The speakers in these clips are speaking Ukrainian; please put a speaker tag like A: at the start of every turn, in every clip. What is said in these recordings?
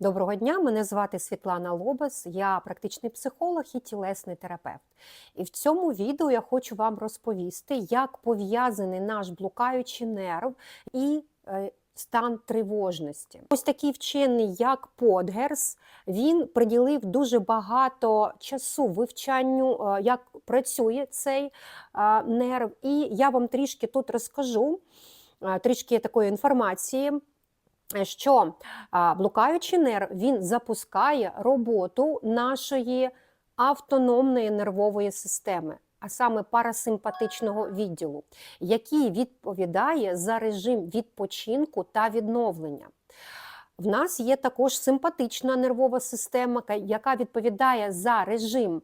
A: Доброго дня, мене звати Світлана Лобес, я практичний психолог і тілесний терапевт. І в цьому відео я хочу вам розповісти, як пов'язаний наш блукаючий нерв і е, стан тривожності. Ось такий вчений, як Подгерс, він приділив дуже багато часу вивчанню, е, як працює цей е, нерв. І я вам трішки тут розкажу трішки такої інформації що блукаючий нерв він запускає роботу нашої автономної нервової системи, а саме парасимпатичного відділу, який відповідає за режим відпочинку та відновлення. В нас є також симпатична нервова система, яка відповідає за режим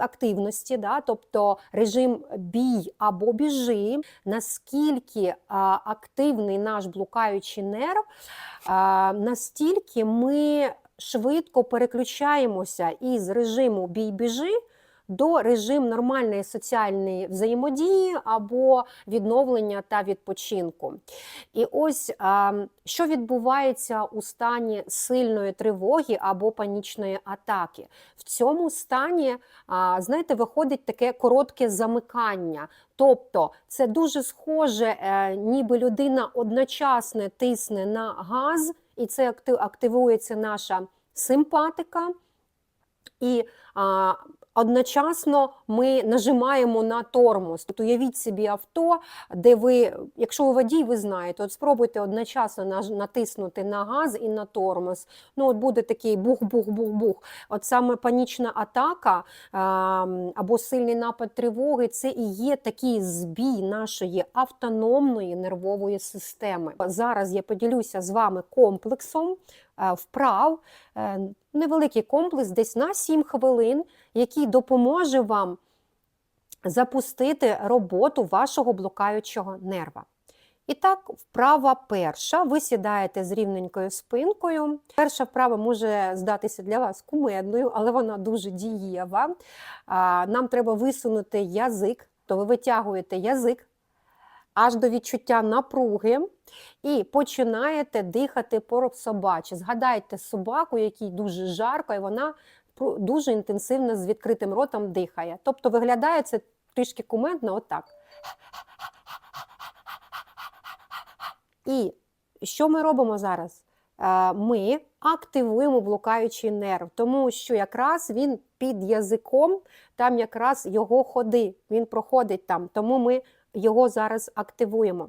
A: активності, да, тобто режим бій або біжи, наскільки активний наш блукаючий нерв, настільки ми швидко переключаємося із режиму бій-біжи до режиму нормальної соціальної взаємодії або відновлення та відпочинку. І ось що відбувається у стані сильної тривоги або панічної атаки. В цьому стані, знаєте, виходить таке коротке замикання. Тобто це дуже схоже, е, ніби людина одночасно тисне на газ, і це активується наша симпатика. І а, одночасно ми нажимаємо на тормоз. Тобто уявіть собі авто, де ви, якщо ви водій, ви знаєте, от спробуйте одночасно натиснути на газ і на тормоз. Ну, от буде такий бух-бух-бух-бух. От саме панічна атака або сильний напад тривоги це і є такий збій нашої автономної нервової системи. Зараз я поділюся з вами комплексом вправ, е, невеликий комплекс, десь на 7 хвилин, який допоможе вам запустити роботу вашого блукаючого нерва. І так, вправа перша. Ви сідаєте з рівненькою спинкою. Перша вправа може здатися для вас кумедною, але вона дуже дієва. Нам треба висунути язик, то ви витягуєте язик аж до відчуття напруги і починаєте дихати по собачі. Згадайте собаку, якій дуже жарко, і вона дуже інтенсивно з відкритим ротом дихає. Тобто виглядає це трішки кумедно отак. І що ми робимо зараз? Е, Ми активуємо блукаючий нерв, тому що якраз він під язиком, там якраз його ходи, він проходить там, тому ми його зараз активуємо.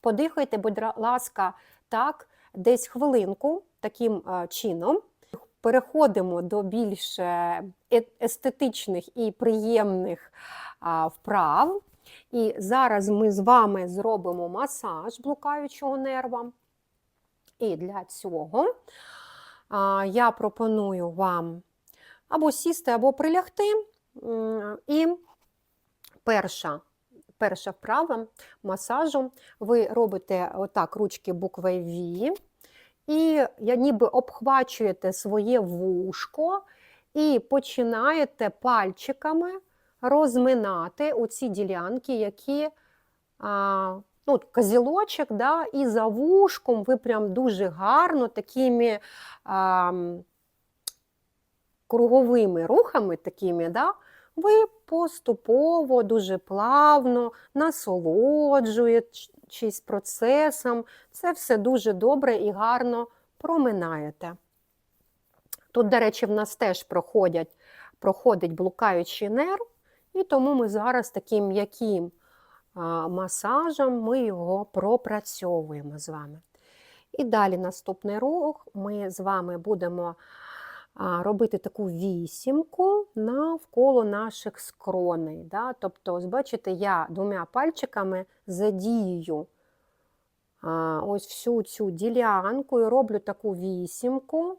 A: Подихайте, будь ласка, так, десь хвилинку таким е, чином. Переходимо до більш е, е- естетичних і приємних вправ. І зараз ми з вами зробимо масаж блукаючого нерва. І для цього я пропоную вам або сісти, або прилягти. І перша, перша вправа масажу. Ви робите отак ручки букви V, і ніби обхвачуєте своє вушко і починаєте пальчиками розминати оці ділянки, які а, ну, козілочок, да, і за вушком ви прям дуже гарно такими а, круговими рухами, такими, да, ви поступово, дуже плавно насолоджуючись процесом, це все дуже добре і гарно проминаєте. Тут, до речі, в нас теж проходять, проходить блукаючий нерв, і тому ми зараз таким м'яким масажем ми його пропрацьовуємо з вами. І далі наступний рух ми з вами будемо робити таку вісімку навколо наших скроней. Да? Тобто, ось бачите, я двома пальчиками задію ось всю цю ділянку і роблю таку вісімку.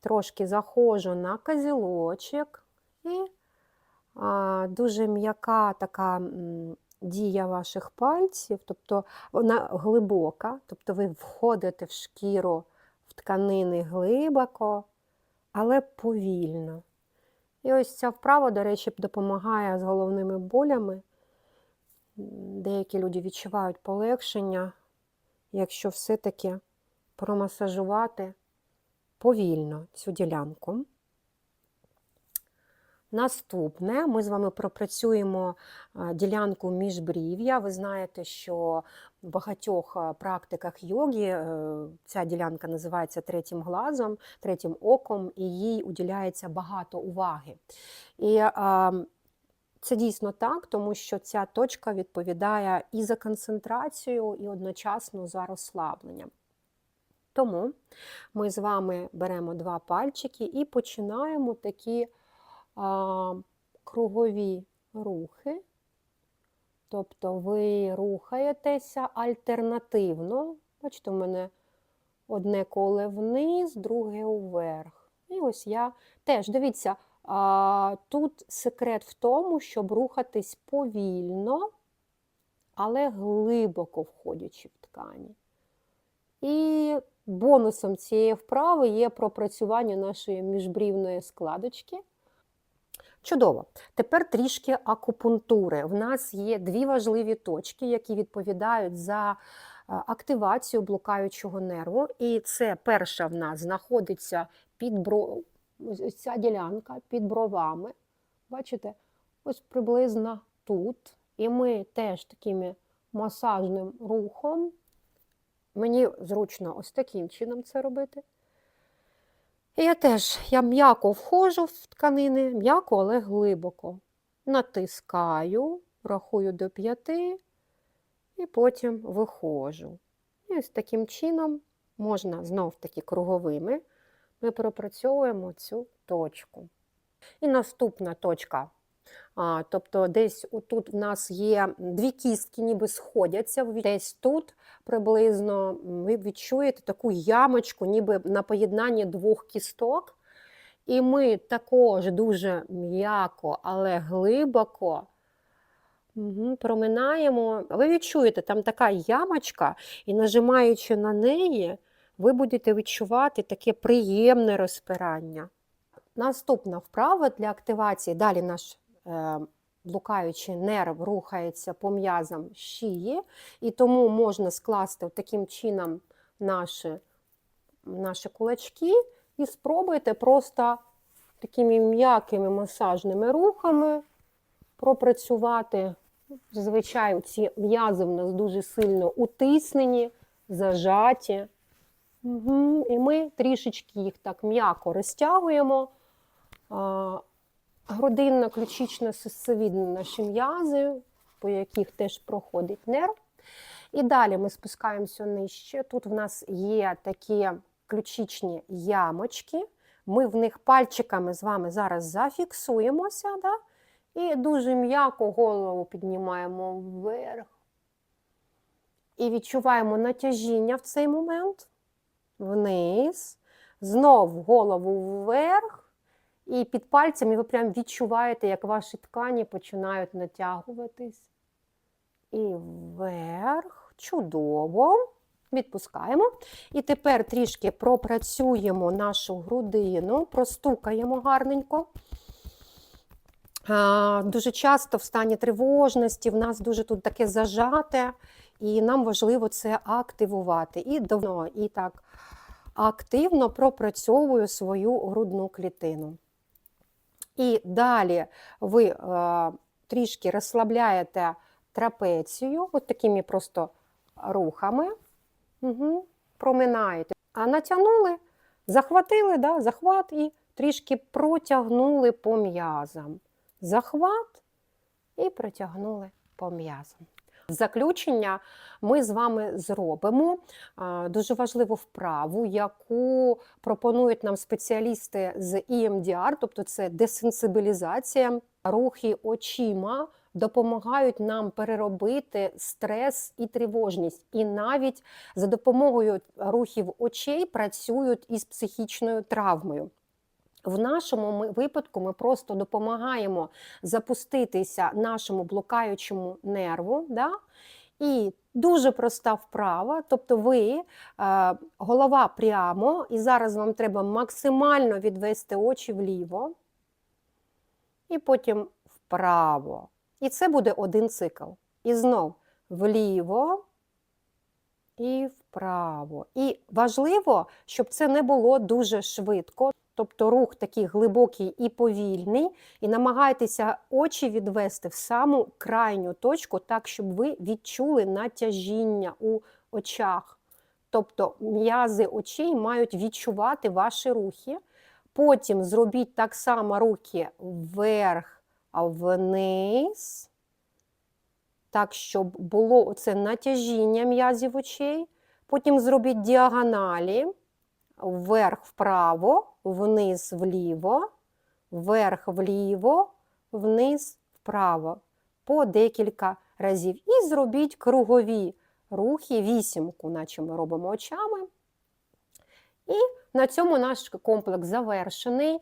A: Трошки заходжу на козілочок і дуже м'яка така дія ваших пальців, тобто вона глибока, тобто ви входите в шкіру, тканини глибоко, але повільно. І ось ця вправа, до речі, допомагає з головними болями. Деякі люди відчувають полегшення, якщо все-таки промасажувати повільно цю ділянку. Наступне ми з вами пропрацюємо е, ділянку міжбрів'я. Ви знаєте, що в багатьох е, практиках йоги е, ця ділянка називається третім глазом, третім оком, і їй уділяється багато уваги. І це дійсно так, тому що ця точка відповідає і за концентрацію, і одночасно за розслабленням. Тому ми з вами беремо два пальчики і починаємо такі а, кругові рухи. Тобто ви рухаєтеся альтернативно. Бачите, у мене одне коле вниз, друге уверх. І ось я теж, дивіться, а, тут секрет в тому, щоб рухатись повільно, але глибоко входячи в ткані. І бонусом цієї вправи є пропрацювання нашої міжбрівної складочки. Чудово. Тепер трішки акупунктури. В нас є дві важливі точки, які відповідають за е, активацію блукаючого нерву. І це перша в нас знаходиться під бро... ця ділянка під бровами. Бачите, ось приблизно тут. І ми теж таким масажним рухом. Мені зручно ось таким чином це робити. І я теж я м'яко вхожу в тканини, м'яко, але глибоко. Натискаю, рахую до п'яти і потім виходжу. І ось таким чином можна знов-таки круговими. Ми пропрацьовуємо цю точку. І наступна точка. Тобто, десь тут в нас є дві кістки, ніби сходяться, десь тут приблизно ви відчуєте таку ямочку, ніби на поєднанні двох кісток. І ми також дуже м'яко, але глибоко проминаємо. Ви відчуєте, там така ямочка, і нажимаючи на неї, ви будете відчувати таке приємне розпирання. Наступна вправа для активації, далі наш блукаючий нерв рухається по м'язам шиї, і тому можна скласти таким чином наші, наші кулачки і спробуйте просто такими м'якими масажними рухами пропрацювати. Зазвичай ці м'язи в нас дуже сильно утиснені, зажаті. Угу. І ми трішечки їх так м'яко розтягуємо. Грудинна ключична сусовідна наші м'язи, по яких теж проходить нерв. І далі ми спускаємося нижче. Тут в нас є такі ключичні ямочки. Ми в них пальчиками з вами зараз зафіксуємося. Да? І дуже м'яко голову піднімаємо вверх. І відчуваємо натяжіння в цей момент. Вниз. Знов голову вверх. І під пальцями ви прям відчуваєте, як ваші ткані починають натягуватись. І вверх. Чудово. Відпускаємо. І тепер трішки пропрацюємо нашу грудину, простукаємо гарненько. Дуже часто в стані тривожності в нас дуже тут таке зажате, і нам важливо це активувати. І давно, і так активно пропрацьовую свою грудну клітину. І далі ви е, трішки розслабляєте трапецію, от такими просто рухами, угу, проминаєте. А натягнули, захватили, да, захват і трішки протягнули по м'язам. Захват і протягнули по м'язам. Заключення ми з вами зробимо дуже важливу вправу, яку пропонують нам спеціалісти з EMDR, тобто це десенсибілізація, рухи очима. Допомагають нам переробити стрес і тривожність, і навіть за допомогою рухів очей працюють із психічною травмою. В нашому випадку ми просто допомагаємо запуститися нашому блокаючому нерву. Да? І дуже проста вправа, тобто ви е, голова прямо, і зараз вам треба максимально відвести очі вліво, і потім вправо. І це буде один цикл. І знов вліво і вправо. І важливо, щоб це не було дуже швидко. Тобто рух такий глибокий і повільний, і намагайтеся очі відвести в саму крайню точку, так, щоб ви відчули натяжіння у очах. Тобто м'язи очей мають відчувати ваші рухи. Потім зробіть так само руки вверх, а вниз, так, щоб було оце натяжіння м'язів очей. Потім зробіть діагоналі, вверх вправо, вниз вліво, вверх вліво, вниз вправо по декілька разів. І зробіть кругові рухи, вісімку, наче ми робимо очами. І на цьому наш комплекс завершений.